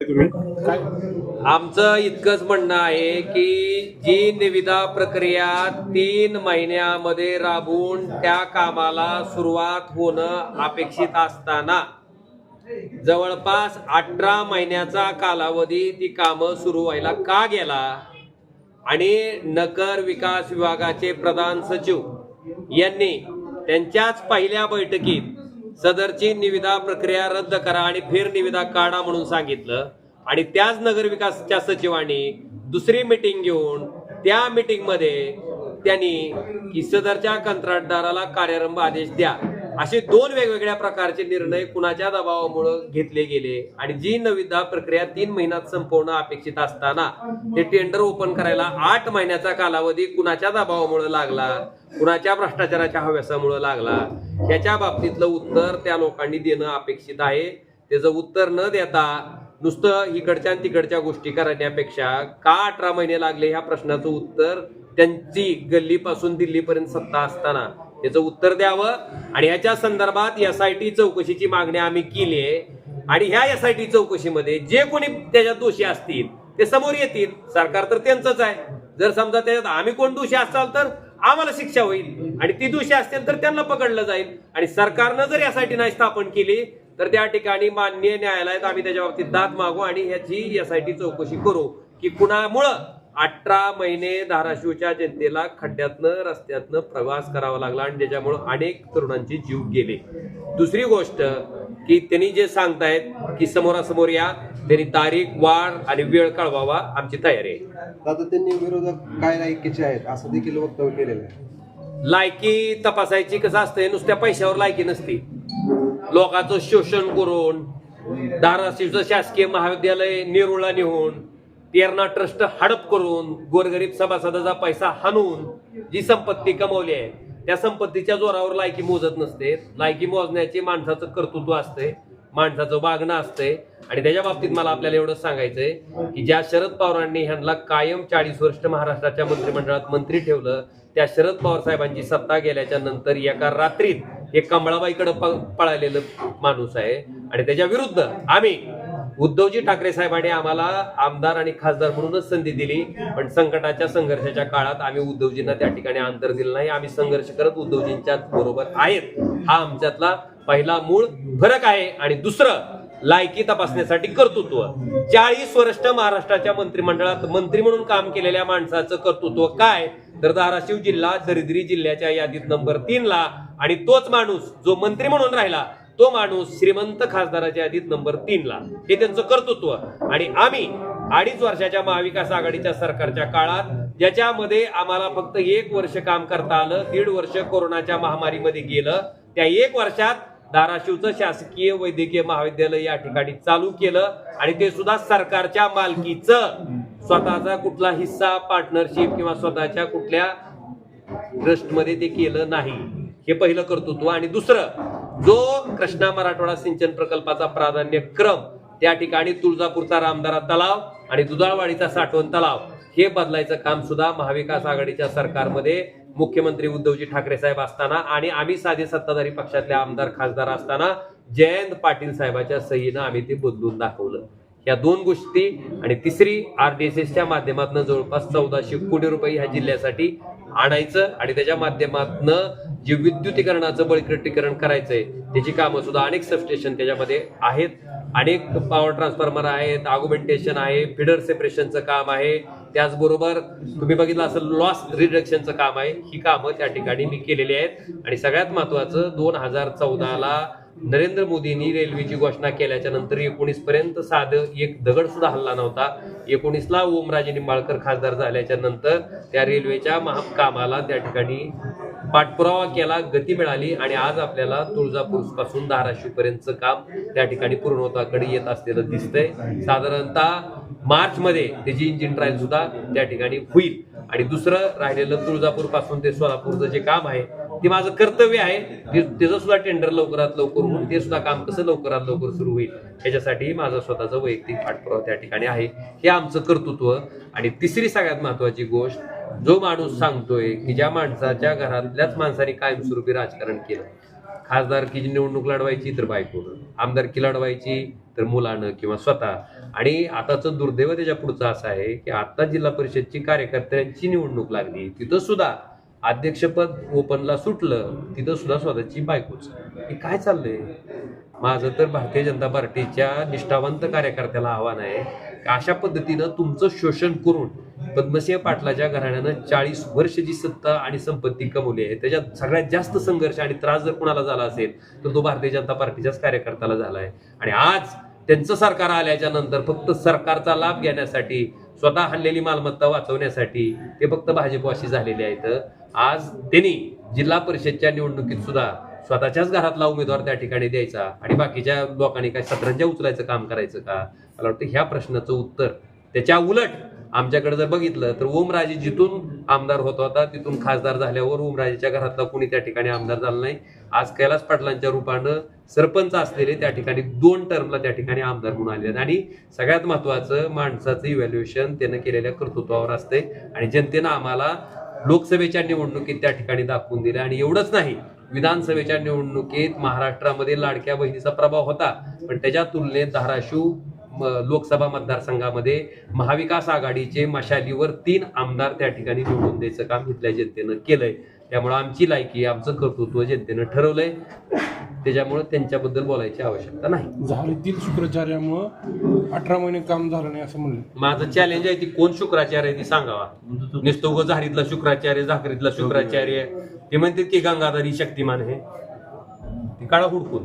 आमचं इतकंच म्हणणं आहे की जी निविदा प्रक्रिया तीन महिन्यामध्ये राबवून त्या कामाला सुरुवात होणं अपेक्षित असताना जवळपास अठरा महिन्याचा कालावधी ती कामं सुरू व्हायला का गेला आणि नगर विकास विभागाचे प्रधान सचिव यांनी त्यांच्याच पहिल्या बैठकीत सदरची निविदा प्रक्रिया रद्द करा आणि फेर निविदा काढा म्हणून सांगितलं. आणि त्याच नगर विकासच्या सचिवांनी दुसरी मिटिंग घेऊन त्या मिटिंगमध्ये त्यांनी की सदरच्या कंत्राटदाराला कार्यारंभ आदेश द्या. असे दोन वेगवेगळ्या प्रकारचे निर्णय कुणाच्या दबावामुळे घेतले गेले? आणि जी नविदा प्रक्रिया तीन महिन्यात संपवणं अपेक्षित असताना ते टेंडर ओपन करायला आठ महिन्याचा कालावधी कुणाच्या दबावामुळे लागला? कुणाच्या भ्रष्टाचाराच्या हव्यासामुळे लागला? याच्या बाबतीतलं उत्तर त्या लोकांनी देणं अपेक्षित आहे. त्याचं उत्तर न देता नुसतं इकडच्या आणि तिकडच्या गोष्टी करण्यापेक्षा का अठरा महिने लागले ह्या प्रश्नाचं उत्तर त्यांची गल्लीपासून दिल्लीपर्यंत सत्ता असताना? त्याचं उत्तर द्यावं. आणि याच्या संदर्भात एस आय टी चौकशीची मागणी आम्ही केली आहे. आणि ह्या एस आय टी चौकशीमध्ये जे कोणी त्याच्यात दोषी असतील ते समोर येतील. सरकार तर त्यांचंच आहे. जर समजा त्याच्यात आम्ही कोण दोषी असाल तर आम्हाला शिक्षा होईल. आणि ती दोषी असतील तर त्यांना पकडलं जाईल. आणि सरकारनं जर यासाठी नाही स्थापन केली तर त्या ठिकाणी मान्य न्यायालयात आम्ही त्याच्या बाबतीत दाद मागू आणि ह्याची एस आय टी चौकशी करू की कुणामुळं अठरा महिने धाराशिवच्या जनतेला खड्ड्यातनं रस्त्यातनं प्रवास करावा लागला आणि त्याच्यामुळं अनेक तरुणांचे जीव गेले. दुसरी गोष्ट की त्यांनी जे सांगतायत की समोरासमोर या त्यांनी तारीख वाढ आणि वेळ कळवावा आमची तयारी आहे. आता त्यांनी विरोधक काय लायकीचे आहेत असं देखील वक्तव्य केलेलं आहे. लायकी तपासायची कसं असतंय नुसत्या पैशावर लायकी नसते. लोकांचं शोषण करून धाराशिवचं शासकीय महाविद्यालय नेरुळला नेऊन तेरणा ट्रस्ट हडप करून गोरगरीब सभासदाचा पैसा हाणून जी संपत्ती कमवली आहे त्या संपत्तीच्या जोरावर लायकी मोजत नसते. लायकी मोजण्याची माणसाचं कर्तृत्व असते माणसाचं वागणं असतंय आणि त्याच्या बाबतीत मला आपल्याला एवढं सांगायचंय की ज्या शरद पवारांनी ह्यांना कायम चाळीस वर्ष महाराष्ट्राच्या मंत्रिमंडळात मंत्री ठेवलं त्या शरद पवार साहेबांची सत्ता गेल्याच्यानंतर एका रात्रीत हे कमळाबाईकडे पळालेलं माणूस आहे. आणि त्याच्या विरुद्ध आम्ही उद्धवजी ठाकरे साहेबांनी आम्हाला आमदार आणि खासदार म्हणूनच संधी दिली पण संकटाच्या संघर्षाच्या काळात आम्ही उद्धवजींना त्या ठिकाणी अंतर दिलं नाही. आम्ही संघर्ष करत उद्धवजींच्या बरोबर आहेत. हा आमच्यातला पहिला मूळ फरक आहे. आणि दुसरं लायकी तपासण्यासाठी कर्तृत्व. चाळीस वर्ष महाराष्ट्राच्या मंत्रिमंडळात मंत्री म्हणून काम केलेल्या माणसाचं कर्तृत्व काय? तर धाराशिव जिल्हा दरिद्री जिल्ह्याच्या यादीत नंबर तीन ला आणि तोच माणूस जो मंत्री म्हणून राहिला तो माणूस श्रीमंत खासदाराच्या यादीत नंबर तीनला हे त्यांचं कर्तृत्व. आणि आम्ही अडीच वर्षाच्या महाविकास आघाडीच्या सरकारच्या काळात ज्याच्यामध्ये आम्हाला फक्त एक वर्ष काम करता आलं दीड वर्ष कोरोनाच्या महामारीमध्ये गेलं त्या एक वर्षात धाराशिवचं शासकीय वैद्यकीय महाविद्यालय या ठिकाणी चालू केलं आणि ते सुद्धा सरकारच्या मालकीचं. स्वतःचा कुठला हिस्सा पार्टनरशिप किंवा स्वतःच्या कुठल्या ट्रस्टमध्ये ते केलं नाही. हे पहिलं कर्तृत्व. आणि दुसरं जो कृष्णा मराठवाडा सिंचन प्रकल्पाचा प्राधान्य क्रम त्या ठिकाणी तुळजापूरचा रामदारा तलाव आणि दुधाळवाडीचा साठवण तलाव हे बदलायचं काम सुद्धा महाविकास आघाडीच्या सरकारमध्ये मुख्यमंत्री उद्धवजी ठाकरे साहेब असताना आणि आम्ही साधे सत्ताधारी पक्षातले आमदार खासदार असताना जयंत पाटील साहेबाच्या सहीनं आम्ही ते बदलून दाखवलं. या दोन गोष्टी आणि तिसरी आरडीएसएसच्या माध्यमातून जवळपास चौदाशे कोटी रुपये ह्या जिल्ह्यासाठी आणायचं आणि त्याच्या माध्यमातनं जे विद्युतीकरणाचं बळकटीकरण करायचंय त्याची कामं सुद्धा अनेक सबस्टेशन त्याच्यामध्ये आहेत. अनेक पॉवर ट्रान्सफॉर्मर आहेत आगुमेंटेशन आहे फिडर सेपरेशनचं काम आहे. त्याचबरोबर तुम्ही बघितलं असं लॉस रिडक्शनचं काम आहे. ही कामं त्या ठिकाणी मी केलेली आहेत. आणि सगळ्यात महत्वाचं दोन हजार चौदाला नरेंद्र मोदींनी रेल्वेची घोषणा केल्याच्यानंतर एकोणीस पर्यंत साधं एक दगड सुद्धा हल्ला नव्हता. एकोणीसला ओमराजे निंबाळकर खासदार झाल्याच्यानंतर त्या रेल्वेच्या महाकामाला त्या ठिकाणी पाठपुरावा केला गती मिळाली आणि आज आपल्याला तुळजापूरपासून धाराशिव पर्यंतचं काम त्या ठिकाणी पूर्णत्वाकडे येत असलेलं दिसतंय. साधारणतः मार्च मध्ये त्याची इंजिन ट्रायल सुद्धा त्या ठिकाणी होईल. आणि दुसरं राहिलेलं तुळजापूरपासून ते सोलापूरचं जे काम आहे ते माझं कर्तव्य आहे. त्याचं सुद्धा टेंडर लवकरात लवकर होऊन ते सुद्धा काम कसं लवकरात लवकर सुरू होईल याच्यासाठी माझं स्वतःचं वैयक्तिक पाठपुरावा त्या ठिकाणी आहे. हे आमचं कर्तृत्व आणि तिसरी सगळ्यात महत्वाची गोष्ट जो माणूस सांगतोय की ज्या माणसाच्या घरातल्याच माणसाने कायमस्वरूपी राजकारण केलं खासदारकीची निवडणूक लढवायची तर बायकोनं आमदारकी लढवायची तर मुलानं किंवा स्वतः. आणि आताचं दुर्दैव त्याच्या पुढचं असं आहे की आता जिल्हा परिषदची कार्यकर्त्यांची निवडणूक लागली तिथं सुद्धा अध्यक्षपद ओपनला सुटलं तिथं सुद्धा स्वतःची बायकोच. हे काय चाललंय? माझं तर भारतीय जनता पार्टीच्या निष्ठावंत कार्यकर्त्याला आव्हान आहे. अशा पद्धतीनं तुमचं शोषण करून पद्मसिंह पाटलाच्या घराण्यानं चाळीस वर्ष जी सत्ता आणि संपत्ती कमवली आहे. त्याच्यात सगळ्यात जास्त संघर्ष आणि त्रास जर कुणाला झाला असेल तर तो भारतीय जनता पार्टीच्याच कार्यकर्त्याला झाला आहे. आणि आज त्यांचं सरकार आल्याच्यानंतर फक्त सरकारचा लाभ घेण्यासाठी स्वतः हल्लेली मालमत्ता वाचवण्यासाठी ते फक्त भाजपवाशी झालेले आहेत. आज त्यांनी जिल्हा परिषदच्या निवडणुकीत सुद्धा स्वतःच्याच घरातला उमेदवार त्या ठिकाणी द्यायचा आणि बाकीच्या लोकांनी काय सतरंजा उचलायचं काम करायचं का? मला वाटतं ह्या प्रश्नाचं उत्तर. त्याच्या उलट आमच्याकडे जर बघितलं तर ओमराजे जिथून आमदार होत होता तिथून खासदार झाल्यावर ओमराजेच्या घरातला कोणी त्या ठिकाणी आमदार झाला नाही. आज कैलास पाटलांच्या रूपानं सरपंच असलेले त्या ठिकाणी दोन टर्मला त्या ठिकाणी आमदार म्हणून आले आहेत. आणि सगळ्यात महत्वाचं माणसाचं इव्हॅल्युएशन त्यानं केलेल्या कर्तृत्वावर असते आणि जनतेनं आम्हाला लोकसभेच्या निवडणुकीत त्या ठिकाणी दाखवून दिलं. आणि एवढंच नाही विधानसभेच्या निवडणुकीत महाराष्ट्रामध्ये लाडक्या बहिणीचा प्रभाव होता. पण त्याच्या तुलनेत धाराशिव लोकसभा मतदारसंघामध्ये महाविकास आघाडीचे मशालीवर तीन आमदार त्या ठिकाणी निवडून द्यायचं काम इथल्या जनतेनं केलंय. त्यामुळं आमची लायकी आमचं कर्तृत्व जनतेनं ठरवलंय. त्याच्यामुळं त्यांच्याबद्दल बोलायची आवश्यकता नाही. झाले तीन शुक्राचार्यामुळं अठरा महिने काम झालं नाही असं म्हणलं. माझं चॅलेंज आहे ती कोण शुक्राचार्य आहे ती सांगावा. नुसतं उगं झारीतला शुक्राचार्य झाकरीतला शुक्राचार्य. ते म्हणतात की गंगाधरी शक्तिमान आहे. ती काळा हुडकून.